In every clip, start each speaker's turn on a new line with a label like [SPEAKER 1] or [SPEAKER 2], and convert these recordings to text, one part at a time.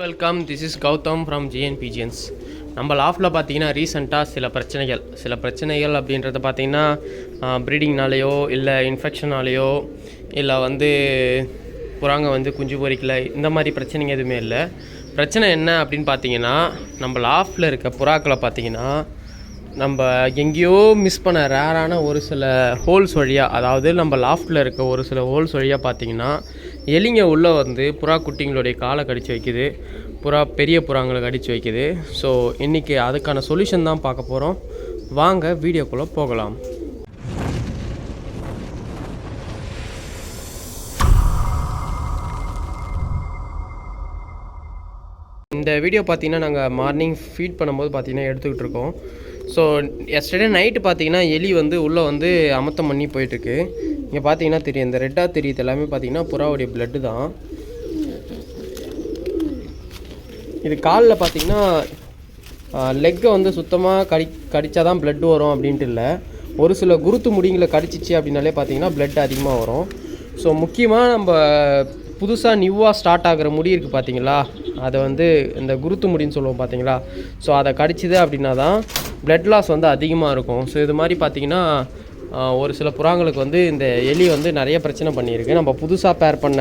[SPEAKER 1] Welcome this is Gautham from ஜிஎன்பிஜிஎன்ஸ் நம்ம லாஃப்டில் பார்த்தீங்கன்னா ரீசெண்டாக சில பிரச்சனைகள். சில பிரச்சனைகள் அப்படின்றத பார்த்தீங்கன்னா ப்ரீடிங்னாலேயோ இல்லை இன்ஃபெக்ஷனாலேயோ இல்லை வந்து புறாங்க வந்து குஞ்சு பொறிக்கல இந்த மாதிரி பிரச்சனைங்க எதுவுமே இல்லை. பிரச்சனை என்ன அப்படின்னு பார்த்தீங்கன்னா நம்ம லாஃப்டில் இருக்க புறாக்களை பார்த்தீங்கன்னா நம்ம எங்கேயோ மிஸ் பண்ண ரேரான ஒரு சில ஹோல்ஸ் வழியாக அதாவது நம்ம லாஃப்டில் இருக்க ஒரு சில ஹோல்ஸ் வழியாக பார்த்தீங்கன்னா எலிங்க உள்ளே வந்து புறா குட்டிங்களுடைய காலை கடிச்சு வைக்குது. புறா பெரிய புறாங்களை கடிச்சு வைக்குது. ஸோ இன்றைக்கி அதுக்கான சொல்யூஷன் தான் பார்க்க போகிறோம் வாங்க வீடியோக்குள்ளே போகலாம். இந்த வீடியோ பார்த்தீங்கன்னா நாங்கள் மார்னிங் ஃபீட் பண்ணும்போது பார்த்திங்கன்னா எடுத்துக்கிட்டு இருக்கோம். ஸோ எஸ்டர்டே நைட்டு பார்த்தீங்கன்னா எலி வந்து உள்ளே வந்து அமத்தம் பண்ணி போயிட்டுருக்கு. இங்கே பார்த்தீங்கன்னா தெரியும். இந்த ரெட்டாக தெரியுது. எல்லாமே பார்த்தீங்கன்னா புறாவுடைய பிளட்டு தான். இது காலில் பார்த்தீங்கன்னா லெக்கை வந்து சுத்தமாக கடி கடித்தா தான் பிளட் வரும் அப்படின்ட்டு இல்லை. ஒரு சில குருத்து முடிங்களை கடிச்சிச்சு அப்படின்னாலே பார்த்தீங்கன்னா பிளட் அதிகமாக வரும். ஸோ முக்கியமாக நம்ம புதுசாக நியூவாக ஸ்டார்ட் ஆகிற முடி இருக்குது பார்த்தீங்களா அதை வந்து இந்த குருத்து முடின்னு சொல்லுவோம் பார்த்தீங்களா ஸோ அதை கடிச்சிது அப்படின்னா தான் பிளட் லாஸ் வந்து அதிகமாக இருக்கும். ஸோ இது மாதிரி பார்த்தீங்கன்னா ஒரு சில புறாங்களுக்கு வந்து இந்த எலி வந்து நிறைய பிரச்சனை பண்ணியிருக்கு. நம்ம புதுசாக பேர் பண்ண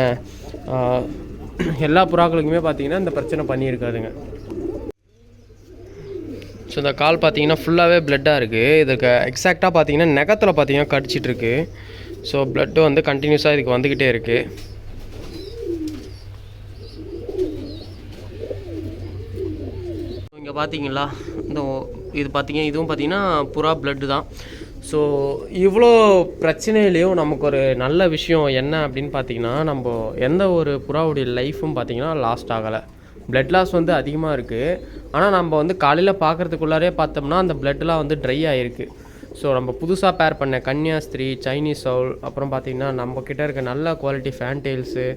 [SPEAKER 1] எல்லா புறாக்களுக்குமே பார்த்தீங்கன்னா இந்த பிரச்சனை பண்ணியிருக்காதுங்க. ஸோ இந்த கால் பார்த்தீங்கன்னா ஃபுல்லாகவே பிளட்டாக இருக்குது இதுக்கு எக்ஸாக்டாக பார்த்தீங்கன்னா நெகத்தில் பார்த்தீங்கன்னா கடிச்சிட்ருக்கு ஸோ பிளட்டு வந்து கண்டினியூஸாக இதுக்கு வந்துக்கிட்டே இருக்குது இங்கே பார்த்தீங்களா இந்த ஓ- இது பார்த்தீங்க இதுவும் பார்த்தீங்கன்னா புறா பிளட்டு தான். ஸோ இவ்வளோ பிரச்சனையிலையும் நமக்கு ஒரு நல்ல விஷயம் என்ன அப்படின்னு பார்த்தீங்கன்னா நம்ம எந்த ஒரு புறாவுடைய லைஃப்பும் பார்த்தீங்கன்னா லாஸ்ட் ஆகலை. பிளட் லாஸ் வந்து அதிகமாக இருக்குது ஆனால் நம்ம வந்து காலையில் பார்க்குறதுக்குள்ளாரே பார்த்தோம்னா அந்த பிளட்லாம் வந்து ட்ரை ஆகிருக்கு ஸோ நம்ம புதுசாக பேர் பண்ண கன்னியாஸ்திரி சைனீஸ் சவுல் அப்புறம் பார்த்தீங்கன்னா நம்மக்கிட்ட இருக்க நல்ல குவாலிட்டி ஃபேன்டெயில்ஸு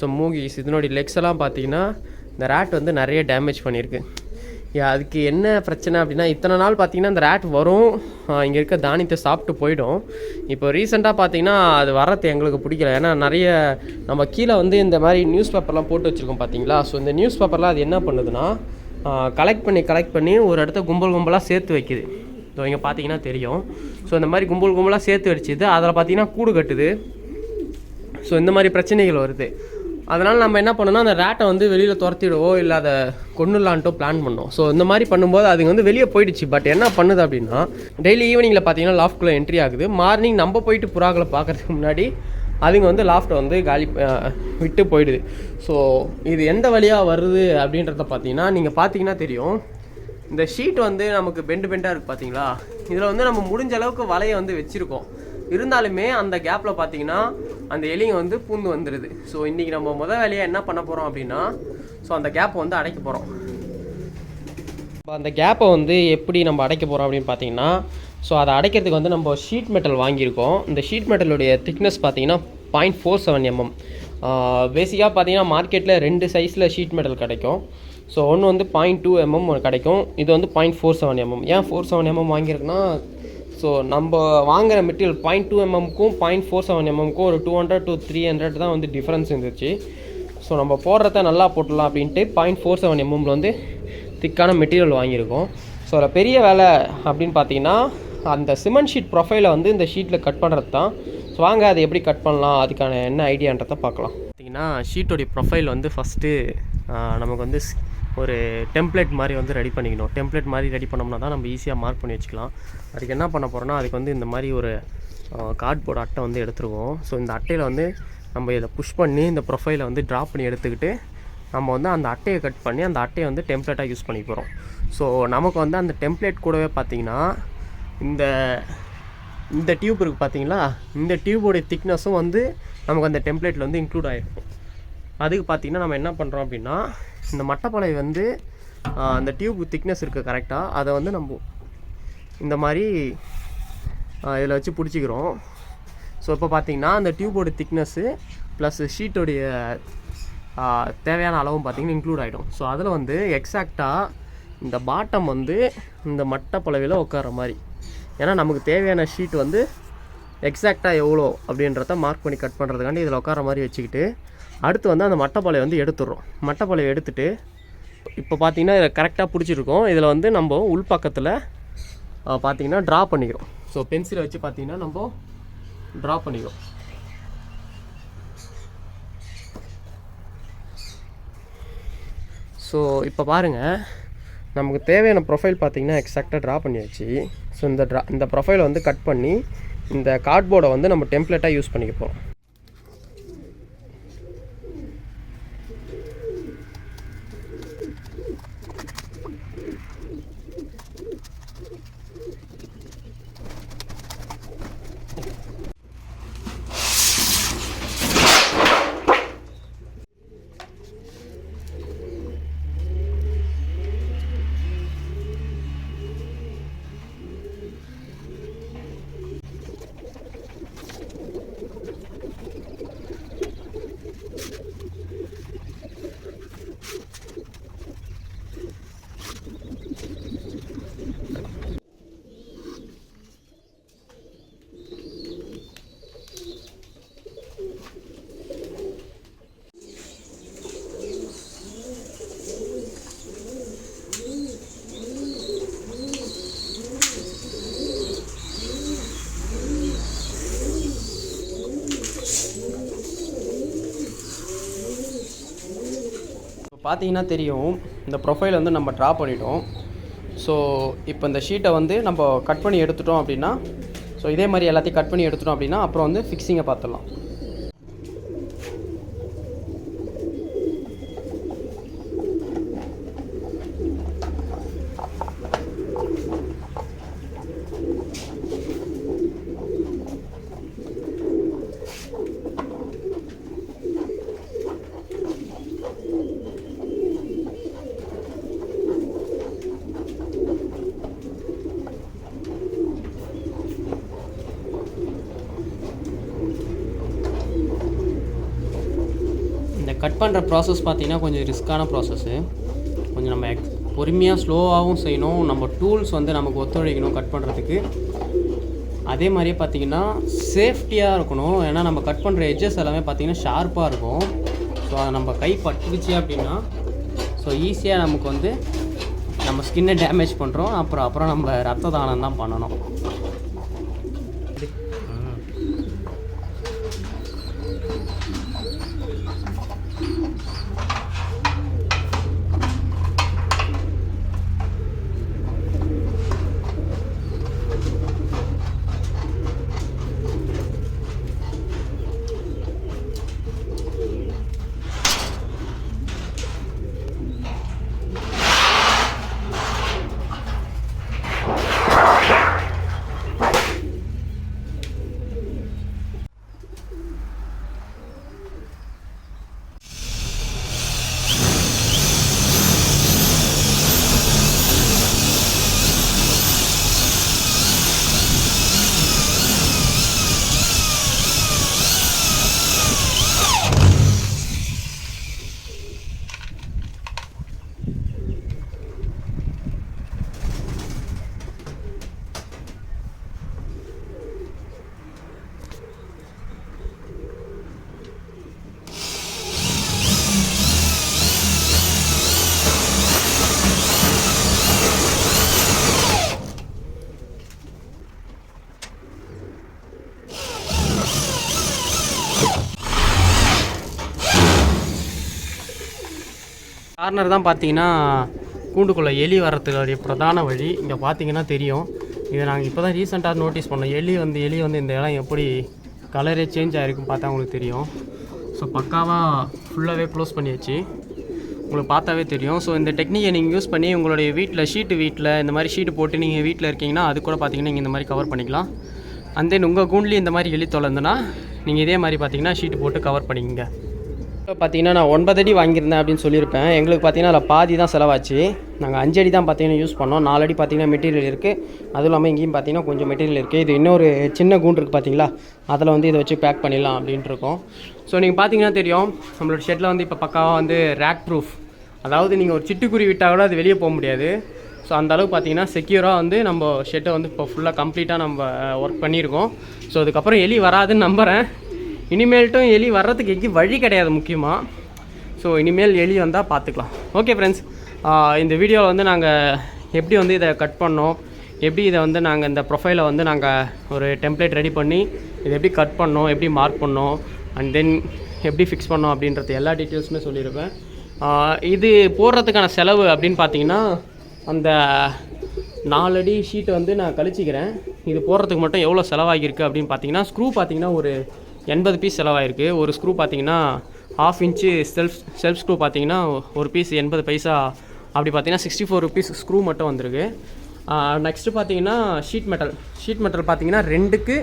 [SPEAKER 1] ஸோ மூகிஸ் இதனுடைய லெக்ஸ் எல்லாம் பார்த்தீங்கன்னா இந்த ரேட் வந்து நிறைய டேமேஜ் பண்ணியிருக்கு. அதுக்கு என்ன பிரச்சனை அப்படின்னா இத்தனை நாள் பார்த்தீங்கன்னா அந்த ரேட் வரும். இங்கே இருக்க தானியத்தை சாப்பிட்டு போயிடும். இப்போ ரீசெண்டாக பார்த்தீங்கன்னா அது வரது எங்களுக்கு பிடிக்கல. ஏன்னா நிறைய நம்ம கீழே வந்து இந்த மாதிரி நியூஸ் பேப்பர்லாம் போட்டு வச்சுருக்கோம் பார்த்தீங்களா ஸோ இந்த நியூஸ் பேப்பர்லாம் அது என்ன பண்ணுதுன்னா கலெக்ட் பண்ணி கலெக்ட் பண்ணி ஒரு இடத்த கும்பல் கும்பலாக சேர்த்து வைக்குது. ஸோ இங்கே பார்த்தீங்கன்னா தெரியும். ஸோ இந்த மாதிரி கும்பல் கும்பலாக சேர்த்து வச்சுது அதில் பார்த்தீங்கன்னா கூடு கட்டுது. ஸோ இந்த மாதிரி பிரச்சனைகள் வருது. அதனால் நம்ம என்ன பண்ணோம்னா அந்த ரேட்டை வந்து வெளியில் துரத்திடுவோ இல்லை அதை கொண்டுலான்ட்டோ பிளான் பண்ணோம். ஸோ இந்த மாதிரி பண்ணும்போது அதுங்க வந்து வெளியே போயிடுச்சு. பட் என்ன பண்ணுது அப்படின்னா டெய்லி ஈவினிங்கில் பார்த்தீங்கன்னா லாஃப்ட்குள்ளே என்ட்ரி ஆகுது. மார்னிங் நம்ம போயிட்டு புறாக்களை பார்க்குறதுக்கு முன்னாடி அதுங்க வந்து லாஃப்ட்டை வந்து காலி விட்டு போயிடுது. ஸோ இது எந்த வழியாக வருது அப்படின்றத பார்த்தீங்கன்னா நீங்கள் பார்த்தீங்கன்னா தெரியும். இந்த ஷீட் வந்து நமக்கு பெண்டு பெண்டாக இருக்குது பார்த்தீங்களா இதில் வந்து நம்ம முடிஞ்ச அளவுக்கு வலையை வந்து வச்சுருக்கோம். இருந்தாலுமே அந்த கேப்பில் பார்த்தீங்கன்னா அந்த எலிங்க வந்து பூந்து வந்துடுது ஸோ இன்றைக்கி நம்ம முத வேலையாக என்ன பண்ண போகிறோம் அப்படின்னா ஸோ அந்த கேப்பை வந்து அடைக்க போகிறோம் அந்த கேப்பை வந்து எப்படி நம்ம அடைக்க போகிறோம் அப்படின்னு பார்த்தீங்கன்னா ஸோ அதை அடைக்கிறதுக்கு வந்து நம்ம ஷீட் மெட்டல் வாங்கியிருக்கோம். இந்த ஷீட் மெட்டலுடைய திக்னஸ் பார்த்தீங்கன்னா பாயிண்ட் ஃபோர் செவன் எம்எம் பேசிக்காக பார்த்தீங்கன்னா மார்க்கெட்டில் ரெண்டு சைஸில் ஷீட் மெட்டல் கிடைக்கும். ஸோ ஒன்று வந்து பாயிண்ட் டூ எம்எம் கிடைக்கும். இது வந்து பாயிண்ட் ஃபோர் செவன் எம்எம் ஏன் ஃபோர் செவன் எம்எம் mm வாங்கியிருக்குன்னா ஸோ நம்ம வாங்குற மெட்டீரியல் பாயிண்ட் டூ எம்எம்க்கும் பாயிண்ட் ஃபோர் செவன் எம்எம்க்கும் ஒரு two hundred to three hundred தான் வந்து டிஃப்ரென்ஸ் இருந்துச்சு. ஸோ நம்ம போடுறத நல்லா போட்டுடலாம் அப்படின்ட்டு பாயிண்ட் ஃபோர் செவன் எம்எம்ல வந்து திக்கான மெட்டீரியல் வாங்கியிருக்கோம். ஸோ அதில் பெரிய வேலை அப்படின்னு பார்த்தீங்கன்னா அந்த சிமெண்ட் ஷீட் ப்ரொஃபைலை வந்து இந்த ஷீட்டில் கட் பண்ணுறது தான். ஸோ வாங்க அதை எப்படி கட் பண்ணலாம் அதுக்கான என்ன ஐடியான்றதை பார்க்கலாம். பார்த்தீங்கன்னா ஷீட்டோடைய ப்ரொஃபைல் வந்து ஃபஸ்ட்டு நமக்கு வந்து ஒரு டெம்ப்ளேட் மாதிரி வந்து ரெடி பண்ணிக்கணும். டெம்ப்ளேட் மாதிரி ரெடி பண்ணோம்னா தான் நம்ம ஈஸியாக மார்க் பண்ணி வச்சுக்கலாம். அதுக்கு என்ன பண்ண போகிறோன்னா அதுக்கு வந்து இந்த மாதிரி ஒரு கார்ட்போர்டு அட்டை வந்து எடுத்துருவோம். ஸோ இந்த அட்டையில் வந்து நம்ம இதை புஷ் பண்ணி இந்த ப்ரொஃபைலை வந்து ட்ராப் பண்ணி எடுத்துக்கிட்டு நம்ம வந்து அந்த அட்டையை கட் பண்ணி அந்த அட்டையை வந்து டெம்ப்ளேட்டாக யூஸ் பண்ணி போகிறோம் ஸோ நமக்கு வந்து அந்த டெம்ப்ளேட் கூடவே பார்த்தீங்கன்னா இந்த இந்த டியூப் இருக்குது பார்த்தீங்களா இந்த டியூபோடைய திக்னஸும் வந்து நமக்கு அந்த டெம்ப்ளேட்டில் வந்து இன்க்ளூட் ஆகிருக்கும் அதுக்கு பார்த்தீங்கன்னா நம்ம என்ன பண்ணுறோம் அப்படின்னா இந்த மட்டப்பலை வந்து அந்த டியூப் திக்னஸ் இருக்குது கரெக்டாக அதை வந்து நம்ம இந்த மாதிரி இதில் வச்சு பிடிச்சிக்கிறோம். ஸோ இப்போ பார்த்தீங்கன்னா அந்த டியூபோட திக்னஸ்ஸு ப்ளஸ் ஷீட்டோடைய தேவையான அளவும் பார்த்தீங்கன்னா இன்க்ளூட் ஆகிடும் ஸோ அதில் வந்து எக்ஸாக்டாக இந்த பாட்டம் வந்து இந்த மட்டப்பளவில் உட்கார மாதிரி. ஏன்னா நமக்கு தேவையான ஷீட் வந்து எக்ஸாக்டாக எவ்வளோ அப்படின்றத மார்க் பண்ணி கட் பண்ணுறதுக்காண்டி இதில் உட்கார மாதிரி வச்சுக்கிட்டு அடுத்து வந்து அந்த மட்டைப்பாளையை வந்து எடுத்துடுறோம். மட்டைப்பாளையை எடுத்துட்டு இப்போ பார்த்தீங்கன்னா இதை கரெக்டாக பிடிச்சிருக்கோம். இதில் வந்து நம்ம உள் பக்கத்தில் பார்த்தீங்கன்னா ட்ரா பண்ணிக்கிறோம். ஸோ பென்சிலை வச்சு பார்த்தீங்கன்னா நம்ம ட்ரா பண்ணிக்கிறோம். ஸோ இப்போ பாருங்கள் நமக்கு தேவையான ப்ரொஃபைல் பார்த்தீங்கன்னா எக்ஸாக்டாக ட்ரா பண்ணியாச்சு. ஸோ இந்த ட்ரா இந்த ப்ரொஃபைலை வந்து கட் பண்ணி இந்த கார்ட்போர்டை வந்து நம்ம டெம்ப்ளேட்டாக யூஸ் பண்ணிக்க போகிறோம் பார்த்தீங்கன்னா தெரியும் இந்த ப்ரொஃபைல் வந்து நம்ம ட்ரா பண்ணிட்டோம். ஸோ இப்போ இந்த ஷீட்டை வந்து நம்ம கட் பண்ணி எடுத்துட்டோம் அப்படின்னா ஸோ இதே மாதிரி எல்லாத்தையும் கட் பண்ணி எடுத்துட்டோம் அப்படின்னா அப்புறம் வந்து ஃபிக்ஸிங்கை பார்த்துடலாம் இந்த கட் பண்ணுற ப்ராசஸ் பார்த்தீங்கன்னா கொஞ்சம் ரிஸ்க்கான ப்ராசஸ்ஸு கொஞ்சம் நம்ம எக்ஸ் பொறுமையாக ஸ்லோவாகவும் செய்யணும். நம்ம டூல்ஸ் வந்து நமக்கு ஒத்துழைக்கணும் கட் பண்ணுறதுக்கு அதே மாதிரியே பார்த்தீங்கன்னா சேஃப்டியாக இருக்கணும். ஏன்னா நம்ம கட் பண்ணுற எட்ஜஸ் எல்லாமே பார்த்தீங்கன்னா ஷார்ப்பாக இருக்கும். ஸோ அதை நம்ம கை பட்டுருச்சு அப்படின்னா ஸோ ஈஸியாக நமக்கு வந்து நம்ம ஸ்கின்னை டேமேஜ் பண்ணுறோம் அப்புறம் அப்புறம் நம்ம ரத்த தானம் தான் பண்ணணும். கார்னர் தான் பார்த்தீங்கன்னா கூண்டுக்குள்ளே எலி வர்றதுக்கு பிரதான வழி. இங்கே பார்த்தீங்கன்னா தெரியும். இதை நாங்கள் இப்போ தான் ரீசெண்டாக நோட்டீஸ் பண்ணோம். எலி வந்து எலி வந்து இந்த இடம் எப்படி கலரே சேஞ்ச் ஆகிருக்கும் பார்த்தா உங்களுக்கு தெரியும். ஸோ பக்காவாக ஃபுல்லாகவே க்ளோஸ் பண்ணியாச்சு. உங்களுக்கு பார்த்தாவே தெரியும். ஸோ இந்த டெக்னிக்கை நீங்கள் யூஸ் பண்ணி உங்களுடைய வீட்டில் ஷீட்டு வீட்டில் இந்த மாதிரி ஷீட்டு போட்டு நீங்கள் வீட்டில் இருக்கீங்கன்னா அது கூட பார்த்தீங்கன்னா நீங்கள் இந்த மாதிரி கவர் பண்ணிக்கலாம். அண்ட் தென் உங்கள் கூண்ட்லேயும் இந்த மாதிரி எலி தொலைந்துன்னா நீங்கள் இதே மாதிரி பார்த்தீங்கன்னா ஷீட்டு போட்டு கவர் பண்ணிக்கங்க. பார்த்தீங்கன்னா நான் ஒன்பது அடி வாங்கியிருந்தேன் அப்படின்னு சொல்லியிருப்பேன். எங்களுக்கு பார்த்தீங்கன்னா அதில் பாதி தான் செலவாச்சு. நாங்கள் அஞ்சு அடி தான் பார்த்தீங்கன்னா யூஸ் பண்ணோம். நாலு அடி பார்த்தீங்கன்னா மெட்டீரியல் இருக்குது அதுவும் இல்லாமல் இங்கேயும் பார்த்தீங்கன்னா கொஞ்சம் மெட்டீரியல் இருக்குது இது இன்னொரு சின்ன கூண்டு இருக்குது பார்த்தீங்களா? அதில் வந்து இதை வச்சு பேக் பண்ணிடலாம் அப்படின்ட்டு இருக்கோம். ஸோ நீங்கள் பார்த்தீங்கன்னா தெரியும் நம்மளோட ஷெட்டில் வந்து இப்போ பக்காவாக வந்து ரேக் ப்ரூஃப் அதாவது நீங்கள் ஒரு சிட்டுக்குருவி விட்டால் கூட அது வெளியே போக முடியாது. ஸோ அந்த அளவுக்கு பார்த்தீங்கன்னா செக்யூராக வந்து நம்ம ஷெட்டை வந்து இப்போ ஃபுல்லாக கம்ப்ளீட்டாக நம்ம ஒர்க் பண்ணியிருக்கோம். ஸோ அதுக்கப்புறம் எலி வராதுன்னு நம்புகிறேன் இனிமேல்ட்டும் எலி வர்றதுக்கு எங்கேயும் வழி கிடையாது முக்கியமாக ஸோ
[SPEAKER 2] இனிமேல் எலி வந்தால் பார்த்துக்கலாம் ஓகே ஃப்ரெண்ட்ஸ் இந்த வீடியோவில் வந்து நாங்கள் எப்படி வந்து இதை கட் பண்ணோம்? எப்படி இதை வந்து நாங்கள் இந்த ப்ரொஃபைலை வந்து நாங்கள் ஒரு டெம்ப்ளேட் ரெடி பண்ணி இதை எப்படி கட் பண்ணோம்? எப்படி மார்க் பண்ணோம்? அண்ட் தென் எப்படி ஃபிக்ஸ் பண்ணோம் அப்படின்றது எல்லா டீட்டெயில்ஸுமே சொல்லியிருப்பேன் இது போடுறதுக்கான செலவு அப்படின்னு பார்த்தீங்கன்னா அந்த நாலடி ஷீட்டை வந்து நான் கழிச்சிக்கிறேன். இது போடுறதுக்கு மட்டும் எவ்வளோ செலவாகியிருக்கு அப்படின்னு பார்த்தீங்கன்னா ஸ்க்ரூ பார்த்தீங்கன்னா ஒரு எண்பது பீஸ் செலவாயிருக்கு. ஒரு ஸ்க்ரூ பார்த்தீங்கன்னா half inch self self screw பார்த்தீங்கன்னா ஒரு பீஸ் எண்பது பைசா. அப்படி பார்த்தீங்கன்னா சிக்ஸ்டி ஃபோர் ருபீஸ் ஸ்க்ரூ மட்டும் வந்திருக்கு. நெக்ஸ்ட்டு பார்த்தீங்கன்னா ஷீட் மெட்டல் ஷீட் மெட்டல் பார்த்தீங்கன்னா ரெண்டுக்கு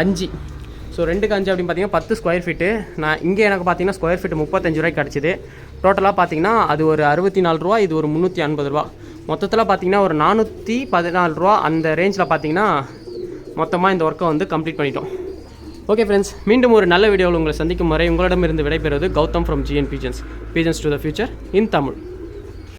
[SPEAKER 2] அஞ்சு. ஸோ ரெண்டுக்கு அஞ்சு அப்படின்னு பார்த்தீங்கன்னா பத்து ஸ்கொயர் ஃபீட்டு நான் இங்கே எனக்கு பார்த்தீங்கன்னா ஸ்கொயர் ஃபீட் முப்பத்தஞ்சு ரூபாய்க்கு கிடச்சிது. டோட்டலாக பார்த்தீங்கன்னா அது ஒரு அறுபத்தி நாலு ரூபா இது ஒரு முந்நூற்றி ஐம்பது ரூபா மொத்தத்தில் பார்த்தீங்கன்னா ஒரு நானூற்றி பதினாலு ரூபா அந்த ரேஞ்சில் பார்த்தீங்கன்னா மொத்தமாக இந்த ஒர்க்கை வந்து கம்ப்ளீட் பண்ணிட்டோம். ஓகே ஃப்ரெண்ட்ஸ் மீண்டும் ஒரு நல்ல வீடியோவில் உங்களை சந்திக்கும் வரை உங்களிடமிருந்து விடைபெறுவது Gautham from GN pigeons pigeons to the future in Tamil